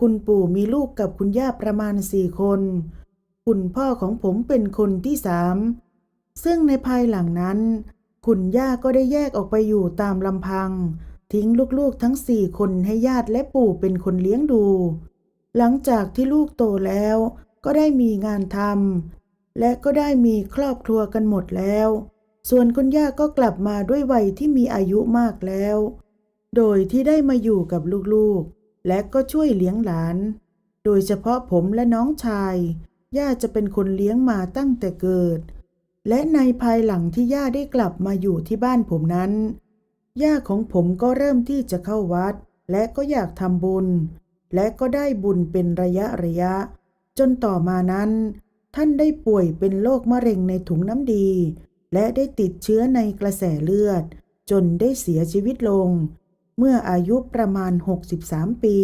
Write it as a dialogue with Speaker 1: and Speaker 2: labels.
Speaker 1: คุณปู่มีลูกกับคุณย่าประมาณสี่คน คุณพ่อของผมเป็นคนที่สาม ซึ่งในภายหลังนั้น คุณย่าก็ได้แยกออกไปอยู่ตามลำพัง ทิ้งลูกๆทั้งสี่คนให้ญาติและปู่เป็นคนเลี้ยงดู หลังจากที่ลูกโตแล้ว ก็ได้มีงานทำและก็ได้มีครอบครัวกันหมดแล้ว ส่วนคุณย่าก็กลับมาด้วยวัยที่มีอายุมากแล้ว โดยที่ได้มาอยู่กับลูกๆ และก็ช่วยเลี้ยงหลาน โดยเฉพาะผมและน้องชาย ย่าจะเป็นคนเลี้ยงมาตั้งแต่เกิด และในภายหลังที่ย่าได้กลับมาอยู่ที่บ้านผมนั้น ย่าของผมก็เริ่มที่จะเข้าวัด และก็อยากทำบุญ และก็ได้บุญเป็นระยะระยะ จนต่อมานั้น ท่านได้ป่วยเป็นโรคมะเร็งในถุงน้ำดี และได้ติดเชื้อในกระแสเลือด จนได้เสียชีวิตลง เมื่ออายุประมาณ 63 ปี